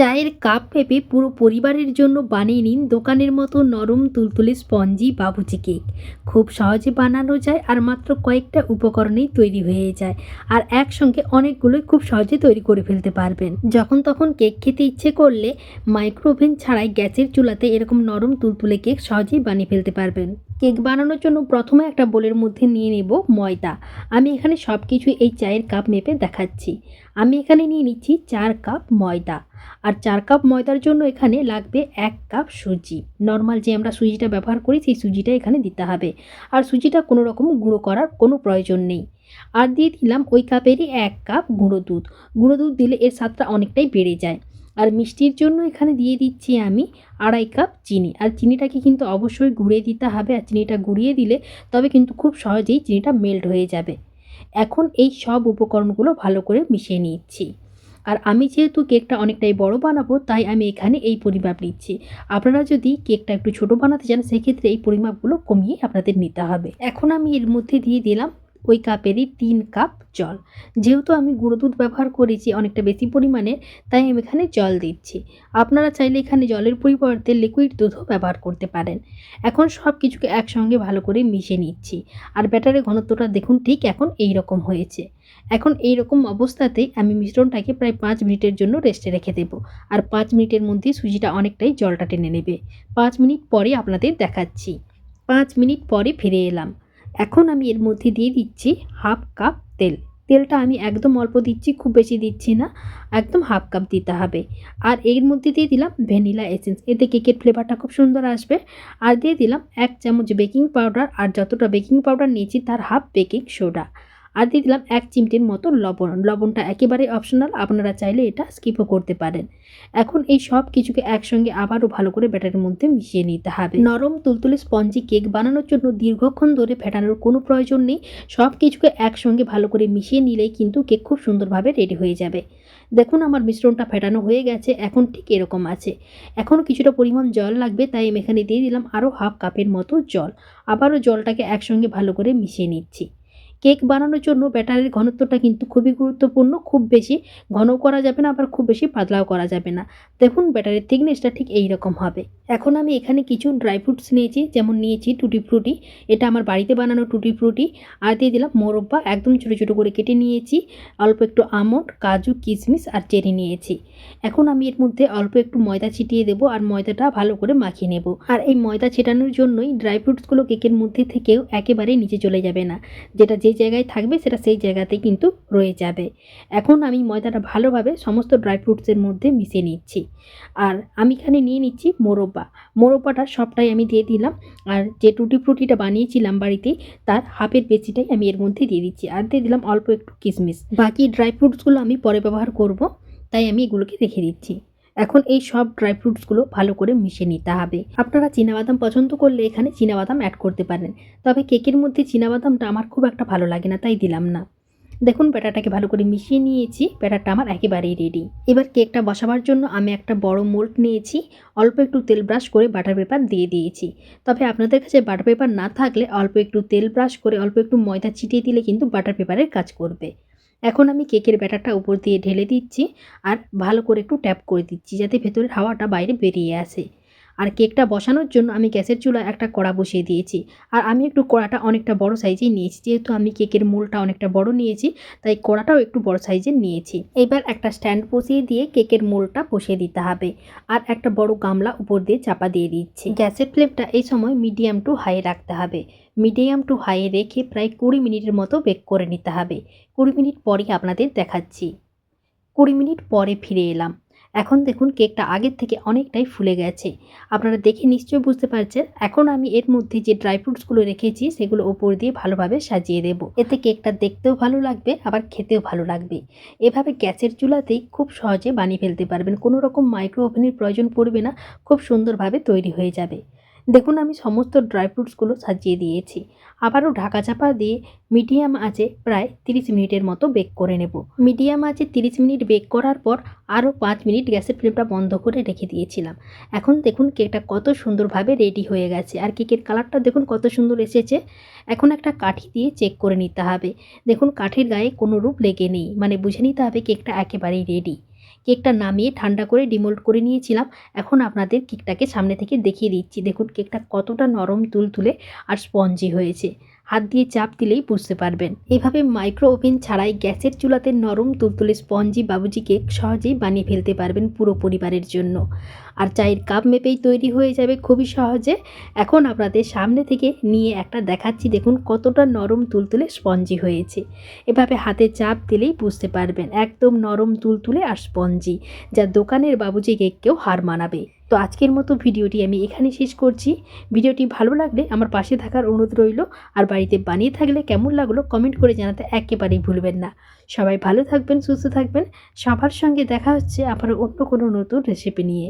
চায়ের কাপ পেপে পুরো পরিবারের জন্য বানিয়ে নিন দোকানের মতো নরম তুলতুলে স্পঞ্জি বাবুচি কেক। খুব সহজে বানানো যায় আর মাত্র কয়েকটা উপকরণেই তৈরি হয়ে যায় আর একসঙ্গে অনেকগুলোই খুব সহজে তৈরি করে ফেলতে পারবেন। যখন তখন কেক খেতে ইচ্ছে করলে মাইক্রোওভেন ছাড়াই গ্যাসের চুলাতে এরকম নরম তুলতুলে কেক সহজেই বানিয়ে ফেলতে পারবেন। কেক বানানোর জন্য প্রথমে একটা বোলের মধ্যে নিয়ে নেব ময়দা। আমি এখানে সব কিছু এই চায়ের কাপ মেপে দেখাচ্ছি। আমি এখানে নিয়ে নিচ্ছি চার কাপ ময়দা। আর চার কাপ ময়দার জন্য এখানে লাগবে এক কাপ সুজি। নর্মাল যে আমরা সুজিটা ব্যবহার করি, সেই সুজিটা এখানে দিতে হবে। আর সুজিটা কোনো রকম গুঁড়ো করার কোনো প্রয়োজন নেই। আর দিয়ে দিলাম ওই কাপেরই এক কাপ গুঁড়ো দুধ। গুঁড়ো দুধ দিলে এর স্বাদটা অনেকটাই বেড়ে যায়। আর মিষ্টির জন্য এখানে দিয়ে দিচ্ছি আমি আড়াই কাপ চিনি। আর চিনিটাকে কিন্তু অবশ্যই গুঁড়িয়ে দিতে হবে। আর চিনিটা গুঁড়িয়ে দিলে তবে কিন্তু খুব সহজেই চিনিটা মেল্ট হয়ে যাবে। এখন এই সব উপকরণগুলো ভালো করে মিশিয়ে নিচ্ছি। আর আমি যেহেতু কেকটা অনেকটাই বড় বানাবো, তাই আমি এখানে এই পরিমাপ নিচ্ছি। আপনারা যদি কেকটা একটু ছোট বানাতে চান, সেক্ষেত্রে এই পরিমাপগুলো কমিয়ে আপনাদের নিতে হবে। এখন আমি এর মধ্যে দিয়ে দিলাম ওই কাপেরই তিন কাপ জল। যেহেতু আমি গুঁড়ো দুধ ব্যবহার করেছি অনেকটা বেশি পরিমাণে, তাই আমি এখানে জল দিচ্ছি। আপনারা চাইলে এখানে জলের পরিবর্তে লিকুইড দুধও ব্যবহার করতে পারেন। এখন সব কিছুকে একসঙ্গে ভালো করে মিশিয়ে নিচ্ছি। আর ব্যাটারের ঘনত্বটা দেখুন ঠিক এখন এই রকম হয়েছে। এখন এই রকম অবস্থাতেই আমি মিশ্রণটাকে প্রায় পাঁচ মিনিটের জন্য রেস্টে রেখে দেবো। আর পাঁচ মিনিটের মধ্যে সুজিটা অনেকটাই জলটা টেনে নেবে। পাঁচ মিনিট পরে আপনাদের দেখাচ্ছি। পাঁচ মিনিট পরে ফিরে এলাম। এখন আমি এর মধ্যে দিয়ে দিচ্ছি হাফ কাপ তেল। তেলটা আমি একদম অল্প দিচ্ছি, খুব বেশি দিচ্ছি না। একদম হাফ কাপ দিতে হবে। আর এর মধ্যে দিয়ে দিলাম ভ্যানিলা এসেন্স। এতে কেকের ফ্লেভারটা খুব সুন্দর আসবে। আর দিয়ে দিলাম এক চামচ বেকিং পাউডার। আর যতটা বেকিং পাউডার নিয়েছি তার হাফ বেকিং সোডা। আর দিয়ে দিলাম এক চিমটির মতো লবণ। লবণটা একেবারে অপশনাল আপনারা চাইলে এটা স্কিপও করতে পারেন। এখন এই সব কিছুকে একসঙ্গে আবারও ভালো করে ব্যাটারের মধ্যে মিশিয়ে নিতে হবে। নরম তুলতুলে স্পঞ্জি কেক বানানোর জন্য দীর্ঘক্ষণ ধরে ফেটানোর কোনো প্রয়োজন নেই। সব কিছুকে একসঙ্গে ভালো করে মিশিয়ে নিলেই কিন্তু কেক খুব সুন্দরভাবে রেডি হয়ে যাবে। দেখুন আমার মিশ্রণটা ফেটানো হয়ে গেছে, এখন ঠিক এরকম আছে। এখনও কিছুটা পরিমাণ জল লাগবে, তাই আমি এখানে দিয়ে দিলাম আরও হাফ কাপের মতো জল। আবারও জলটাকে একসঙ্গে ভালো করে মিশিয়ে নিচ্ছি। কেক বানানোর জন্য ব্যাটারের ঘনত্বটা কিন্তু খুবই গুরুত্বপূর্ণ, খুব বেশি ঘন করা যাবে না, আবার খুব বেশি পাতলাও করা যাবে না। দেখুন, ব্যাটারির থিকনেসটা ঠিক এই রকম হবে। এখন আমি এখানে কিছু ড্রাই ফ্রুটস নিয়েছি, যেমন নিয়েছি টুটি ফ্রুটি এটা আমার বাড়িতে বানানো টুটি ফ্রুটি আর দিয়ে দিলাম মোরব্বা, একদম ছোটো ছোটো করে কেটে নিয়েছি, অল্প একটু আমন্ড, কাজু, কিশমিশ আর চেরি নিয়েছি। এখন আমি এর মধ্যে অল্প একটু ময়দা ছিটিয়ে দেবো আর ময়দাটা ভালো করে মাখিয়ে নেব। আর এই ময়দা ছেটানোর জন্যই ড্রাই ফ্রুটসগুলো কেকের মধ্যে থেকেও একেবারে নিচে চলে যাবে না। যেটা যে জায়গায় থাকবে সেটা সেই জায়গাতেই কিন্তু রয়ে যাবে। এখন আমি ময়দাটা ভালোভাবে সমস্ত ড্রাই ফ্রুটসের মধ্যে মিশিয়ে নিচ্ছি। আর আমি এখানে নিয়ে নিচ্ছি মোরব্বা। মোরব্বাটা সবটাই আমি দিয়ে দিলাম। আর যে টুটি ফ্রুটিটা বানিয়েছিলাম বাড়িতে তার হাফের বেশিটাই আমি এর মধ্যে দিয়ে দিচ্ছি। আর দিয়ে দিলাম অল্প একটু কিশমিশ বাকি ড্রাই ফ্রুটসগুলো আমি পরে ব্যবহার করব, তাই আমি এগুলোকে রেখে দিচ্ছি। এখন এই সব ড্রাই ফ্রুটসগুলো ভালো করে মিশে নিতে হবে। আপনারা চীনাবাদাম পছন্দ করলে এখানে চীনাবাদাম অ্যাড করতে পারেন। তবে কেকের মধ্যে চীনাবাদামটা আমার খুব একটা ভালো লাগে না, তাই দিলাম না। দেখুন ব্যাটারটাকে ভালো করে মিশিয়ে নিয়েছি ব্যাটারটা আমার একেবারেই রেডি এবার কেকটা বসাবার জন্য আমি একটা বড় মোল্ড নিয়েছি, অল্প একটু তেল ব্রাশ করে বাটার পেপার দিয়ে দিয়েছি। তবে আপনাদের কাছে বাটার পেপার না থাকলে অল্প একটু তেল ব্রাশ করে অল্প একটু ময়দা ছিটিয়ে দিলে কিন্তু বাটার পেপারের কাজ করবে। এখন আমি কেকের ব্যাটারটা উপর দিয়ে ঢেলে দিচ্ছি আর ভালো করে একটু ট্যাপ করে দিচ্ছি, যাতে ভেতরের হাওয়াটা বাইরে বেরিয়ে আসে। আর কেকটা বসানোর জন্য আমি গ্যাসের চুলায় একটা কড়া বসিয়ে দিয়েছি। আর আমি একটু কড়াটা অনেকটা বড় সাইজেই নিয়েছি, যেহেতু আমি কেকের মোলটা অনেকটা বড় নিয়েছি, তাই কড়াটাও একটু বড় সাইজের নিয়েছি। এবার একটা স্ট্যান্ড বসিয়ে দিয়ে কেকের মোলটা বসিয়ে দিতে হবে। আর একটা বড় গামলা উপর দিয়ে চাপা দিয়ে দিচ্ছি। গ্যাসের ফ্লেমটা এই সময় মিডিয়াম টু হাই রাখতে হবে। মিডিয়াম টু হাই রেখে প্রায় কুড়ি মিনিটের মতো বেক করে নিতে হবে। কুড়ি মিনিট পরই আপনাদের দেখাচ্ছি। কুড়ি মিনিট পরে ফিরে এলাম। এখন দেখুন কেকটা আগের থেকে অনেকটাই ফুলে গেছে। আপনারা দেখে নিশ্চয়ই বুঝতে পারছেন, এখন আমি এর মধ্যে যে ড্রাই ফ্রুটসগুলো রেখেছি, সেগুলো ওপর দিয়ে ভালোভাবে সাজিয়ে দেব। এতে কেকটা দেখতেও ভালো লাগবে, আবার খেতেও ভালো লাগবে। এভাবে গ্যাসের চুলাতেই খুব সহজে বানিয়ে ফেলতে পারবেন। কোনো রকম মাইক্রো ওভেনের প্রয়োজন পড়বে না, খুব সুন্দরভাবে তৈরি হয়ে যাবে। দেখুন, আমি সমস্ত ড্রাই ফ্রুটসগুলো সাজিয়ে দিয়েছি। আবারও ঢাকা চাপা দিয়ে মিডিয়াম আঁচে প্রায় 30 মিনিটের মতো বেক করে নেব। মিডিয়াম আঁচে 30 মিনিট বেক করার পর আরও পাঁচ মিনিট গ্যাসের ফ্লেমটা বন্ধ করে রেখে দিয়েছিলাম। এখন দেখুন কেকটা কত সুন্দরভাবে রেডি হয়ে গেছে। আর কেকের কালারটা দেখুন, কত সুন্দর এসেছে। এখন একটা কাঠি দিয়ে চেক করে নিতে হবে। দেখুন, কাঠের গায়ে কোনো রূপ লেগে নেই। মানে বুঝে নিতে হবে কেকটা একেবারেই রেডি কেকটা নামিয়ে ঠান্ডা করে ডিমোল্ড করে নিয়েছিলাম। এখন আপনাদের কেকটাকে সামনে থেকে দেখিয়ে দিচ্ছি। দেখুন, কেকটা কতটা নরম তুলতুলে আর স্পঞ্জি হয়েছে। হাত দিয়ে চাপ দিলেই বুঝতে পারবেন। এভাবে মাইক্রো ওভেন ছাড়াই গ্যাসের চুলাতে নরম তুলতুলে স্পঞ্জি বাবুজি কেক সহজেই বানিয়ে ফেলতে পারবেন পুরো পরিবারের জন্য। আর চায়ের কাপ মেপেই তৈরি হয়ে যাবে খুবই সহজে। এখন আপনাদের সামনে থেকে নিয়ে একটা দেখাচ্ছি, দেখুন কতটা নরম তুলতুলে স্পঞ্জি হয়েছে। এভাবে হাতে চাপ দিলেই বুঝতে পারবেন, একদম নরম তুলতুলে আর স্পঞ্জি, যা দোকানের বাবুজি কেককেও হার মানাবে। তো আজকের মতো ভিডিওটি আমি এখানে শেষ করছি। ভিডিওটি ভালো লাগলে আমার পাশে থাকার অনুরোধ রইল। আর বাড়িতে বানিয়ে থাকলে কেমন লাগল কমেন্ট করে জানাতে একেবারেই ভুলবেন না। সবাই ভালো থাকবেন, সুস্থ থাকবেন। সবার সঙ্গে দেখা হচ্ছে আবার অন্য কোনো নতুন রেসিপি নিয়ে।